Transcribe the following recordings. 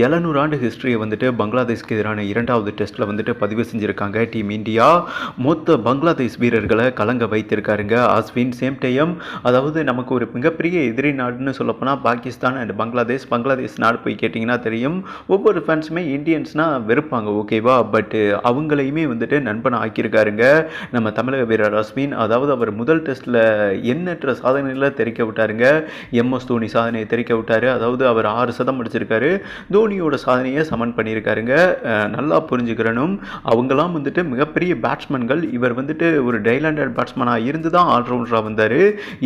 எழுநூறு ஆண்டு ஹிஸ்ட்ரியை வந்துட்டு பங்களாதேஷ்க்கு எதிரான இரண்டாவது டெஸ்ட்டில் வந்துட்டு பதிவு செஞ்சுருக்காங்க டீம் இந்தியா. மொத்த பங்களாதேஷ் வீரர்களை கலங்க வைத்திருக்காருங்க அஸ்வின் சேம் டைம் அதாவது நமக்கு ஒரு மிகப்பெரிய எதிரி நாடுன்னு சொல்லப்போனால் பாகிஸ்தான் அண்ட் பங்களாதேஷ். பங்களாதேஷ் நாடு போய் கேட்டிங்கன்னா தெரியும். ஒவ்வொரு ஃபேன்ஸுமே இந்தியன்ஸ்னால் வெறுப்பாங்க ஓகேவா பட்டு அவங்களையுமே வந்துட்டு நண்பனை ஆக்கியிருக்காருங்க நம்ம தமிழக வீரர் அஸ்வின். அதாவது அவர் முதல் டெஸ்ட்டில் எண்ணற்ற சாதனைகளை தெரிக்க விட்டாருங்க. எம்எஸ் தோனி சாதனையை தெரிக்க விட்டார். அதாவது அவர் ஆறு சதம் அடிச்சிருக்காரு. தோனியோட சாதனையை சமன் பண்ணியிருக்காருங்க. நல்லா புரிஞ்சுக்கிறனும். அவங்களாம் வந்துட்டு மிகப்பெரிய பேட்ஸ்மேன்கள் இவர் வந்துட்டு ஒரு டைலாண்டட் பேட்ஸ்மேனாக இருந்து தான் ஆல்ரவுண்டராக வந்தார்.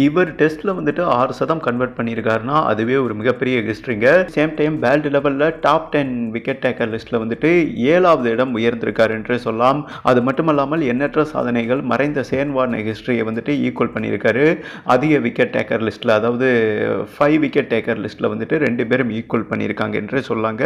இவர் டெஸ்ட்டில் வந்துட்டு ஆறு சதம் கன்வெர்ட் பண்ணியிருக்காருன்னா அதுவே ஒரு மிகப்பெரிய ஹிஸ்ட்ரிங்க சேம் டைம் வேர்ல்டு லெவலில் டாப் டென் விக்கெட் டேக்கர் லிஸ்ட்டில் வந்துட்டு ஏழாவது இடம் உயர்ந்திருக்கார் என்றே சொல்லலாம். அது மட்டுமல்லாமல் எண்ணற்ற சாதனைகள் மறைந்த சேன்வார்ன ஹிஸ்ட்ரியை வந்துட்டு ஈக்குவல் பண்ணியிருக்காரு. அதிக விக்கெட் டேக்கர் லிஸ்ட்டில் அதாவது ஃபைவ் விக்கெட் டேக்கர் லிஸ்ட்டில் வந்துட்டு ரெண்டு பேரும் ஈக்குவல் பண்ணியிருக்காங்க என்றே சொல்லாங்க.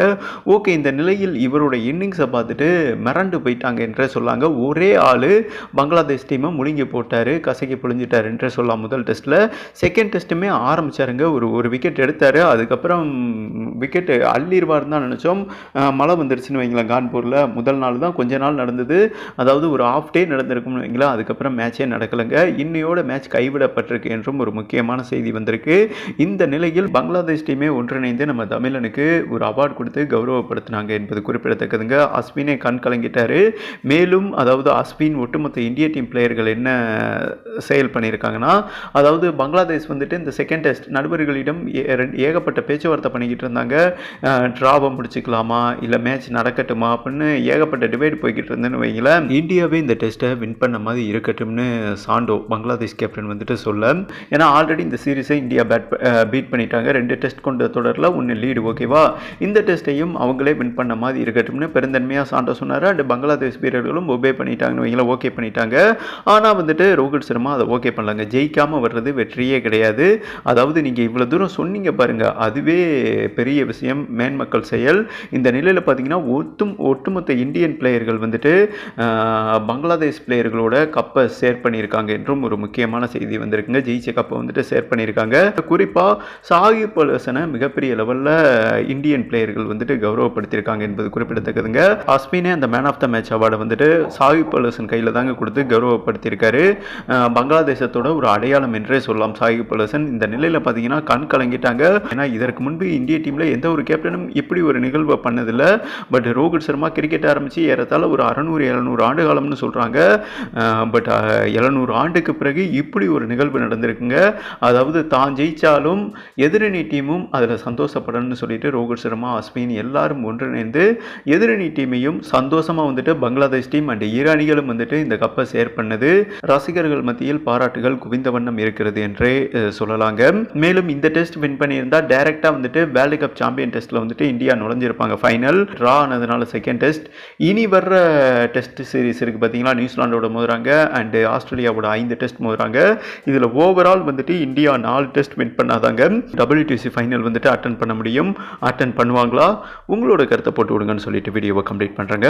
ஓகே இந்த நிலையில் இவரோட இன்னிங்ஸை பார்த்துட்டு மிரண்டு போயிட்டாங்க என்றே சொல்லாங்க. ஒரே ஆள் பங்களாதேஷ் டீமை முழுங்கி போட்டார் கசக்கி புழிஞ்சிட்டார் என்றே சொல்லலாம் முதல் டெஸ்ட்டில் செகண்ட் டெஸ்ட்டுமே ஆரம்பிச்சாருங்க. ஒரு ஒரு விக்கெட் எடுத்தார். அதுக்கப்புறம் விக்கெட் அள்ளிடுவார் தான் நினச்சோம். மழை வந்துருச்சுன்னு வைங்களேன் கான்பூரில். முதல் நாள் தான் கொஞ்ச நாள் நடந்தது. அதாவது ஒரு ஆஃப் டே நடந்திருக்கும்னு வைங்களேன் அதுக்கப்புறம் மேட்சே நடக்கலைங்க. இன்னையோட மேட்ச் கைவிடப்பட்டிருக்கு என்றும் ஒரு முக்கியமான செய்தி வந்திருக்கு. இந்த நிலையில் பங்களாதேஷ் டீமே ஒன்றிணைந்து நம்ம தமிழனுக்கு ஒரு அவார்டு கொடுத்து கௌரவப்படுத்தினாங்க என்பது குறிப்பிடத்தக்கதுங்க. அஸ்வினே கண் கலங்கிட்டார். மேலும் அதாவது அஸ்வின் ஒட்டுமொத்த இந்திய டீம் பிளேயர்கள் என்ன செயல் பண்ணியிருக்காங்கன்னா அதாவது பங்களாதேஷ் வந்துட்டு இந்த செகண்ட் டெஸ்ட் நடுவர்களிடம் ஏ- ரெண்டு- ஏகப்பட்ட பேச்சுவார்த்தை பண்ணிக்கிட்டு இருந்தாங்க. ட்ராவை முடிச்சுக்கலாமா? இல்லை மேட்ச் நடக்கட்டுமா? அப்படின்னு ஏகப்பட்ட டிபேட் போய்கிட்டு இருந்தேன்னு வைங்களேன் இந்தியாவே இந்த டெஸ்ட்டை வின் பண்ண மாதிரி இருக்கட்டும்னு சாண்டோ பங்களாதேஷ் கேப்டன் வந்துட்டு சொல்ல. ஏன்னா ஆல்ரெடி இந்த சீரீஸை இந்தியா பேட் பீட் பண்ணிட்டாங்க. ரெண்டு டெஸ்ட் கொண்ட தொடரில் ஒன்று லீடு ஓகேவா இந்த டெஸ்ட்டையும் அவங்களே வின் பண்ண மாதிரி இருக்கட்டும்னு பெருந்தன்மையாக சாண்டோ சொன்னார். அண்ட் பங்களாதேஷ் வீரர்களும் ஒபே பண்ணிட்டாங்கன்னு வைங்களேன் ஓகே பண்ணிட்டாங்க. ஆனால் வந்துட்டு ரோஹித் சர்மா அதை ஓகே பண்ணலாங்க. ஜெயிக்காமல் வர்றது வெற்றியே கிடையாது. அதாவது நீங்கள் இவ்வளோ தூரம் சொன்னீங்க பாருங்கள் அதுவே பெரிய விஷயம் மேன்மக்கள் செயல். இந்த நிலையில் பார்த்தீங்கன்னா ஒட்டும் ஒட்டுமொத்த இந்தியன் பிளேயர்கள் வந்துட்டு பங்களாதேஷ் பிளேயர்களோட கப்பை ஷேர் பண்ணியிருக்காங்க என்றும் ஒரு முக்கியமான செய்தி வந்திருக்குங்க. ஜெயிச்ச கப்பை வந்துட்டு ஷேர் பண்ணியிருக்காங்க. குறிப்பாக சாகிப் அலசனை மிகப்பெரிய லெவலில் இந்தியன் பிளேயர் பிளேயர்கள் வந்துட்டு கௌரவப்படுத்தியிருக்காங்க என்பது குறிப்பிடத்தக்கதுங்க. அஸ்மினே அந்த மேன் ஆஃப் த மேட்ச் அவார்டை வந்துட்டு சாகிப் அலசன் கையில் தாங்க கொடுத்து கௌரவப்படுத்தியிருக்காரு. பங்களாதேசத்தோட ஒரு அடையாளம் என்றே சொல்லலாம் சாகிப் அலசன் இந்த நிலையில் பார்த்தீங்கன்னா கண் கலங்கிட்டாங்க. ஏன்னா இதற்கு முன்பு இந்திய டீமில் எந்த ஒரு கேப்டனும் இப்படி ஒரு நிகழ்வை பண்ணதில்லை. பட் ரோஹித் சர்மா கிரிக்கெட் ஆரம்பித்து ஏறத்தால் ஒரு அறநூறு எழுநூறு ஆண்டு காலம்னு சொல்கிறாங்க பட் எழுநூறு ஆண்டுக்கு பிறகு இப்படி ஒரு நிகழ்வு நடந்திருக்குங்க. அதாவது தான் ஜெயிச்சாலும் எதிரணி டீமும் அதில் சந்தோஷப்படணும்னு சொல்லிட்டு ரோஹித் சர்மா அஸ்வின் எல்லாரும் ஒன்றிணைந்து எதிரணி டீமையும் சந்தோஷமாக வந்துட்டு பங்களாதேஷ் டீம் அண்ட் ஈரானிகளும் வந்துட்டு இந்த கப்பை ஷேர் பண்ணது. ரசிகர்கள் மத்தியில் பாராட்டுகள் குவிந்த வண்ணம் இருக்கிறது என்றே சொல்லலாங்க. மேலும் இந்த டெஸ்ட் வின் பண்ணியிருந்தா டைரெக்டாக வந்துட்டு வேர்ல்டு கப் சாம்பியன் டெஸ்ட்டில் வந்துட்டு இந்தியா நுழைஞ்சிருப்பாங்க ஃபைனல் ட்ரா ஆனதுனால செகண்ட் டெஸ்ட். இனி வர்ற டெஸ்ட் சீரிஸ் இருக்குது பார்த்தீங்களா நியூசிலாண்டோட மோதுறாங்க அண்டு ஆஸ்திரேலியாவோட ஐந்து டெஸ்ட் மோதுறாங்க. இதில் ஓவரால் வந்துட்டு இந்தியா நாலு டெஸ்ட் வின் பண்ணாதாங்க. டபிள்யூடிசி ஃபைனல் வந்துட்டு அட்டன் பண்ண முடியும். அட்டன் பண்ணுவாங்களா உங்களோட கருத்தை போட்டு விடுங்கன்னு சொல்லிட்டு வீடியோவை கம்ப்ளீட் பண்ணுறேங்க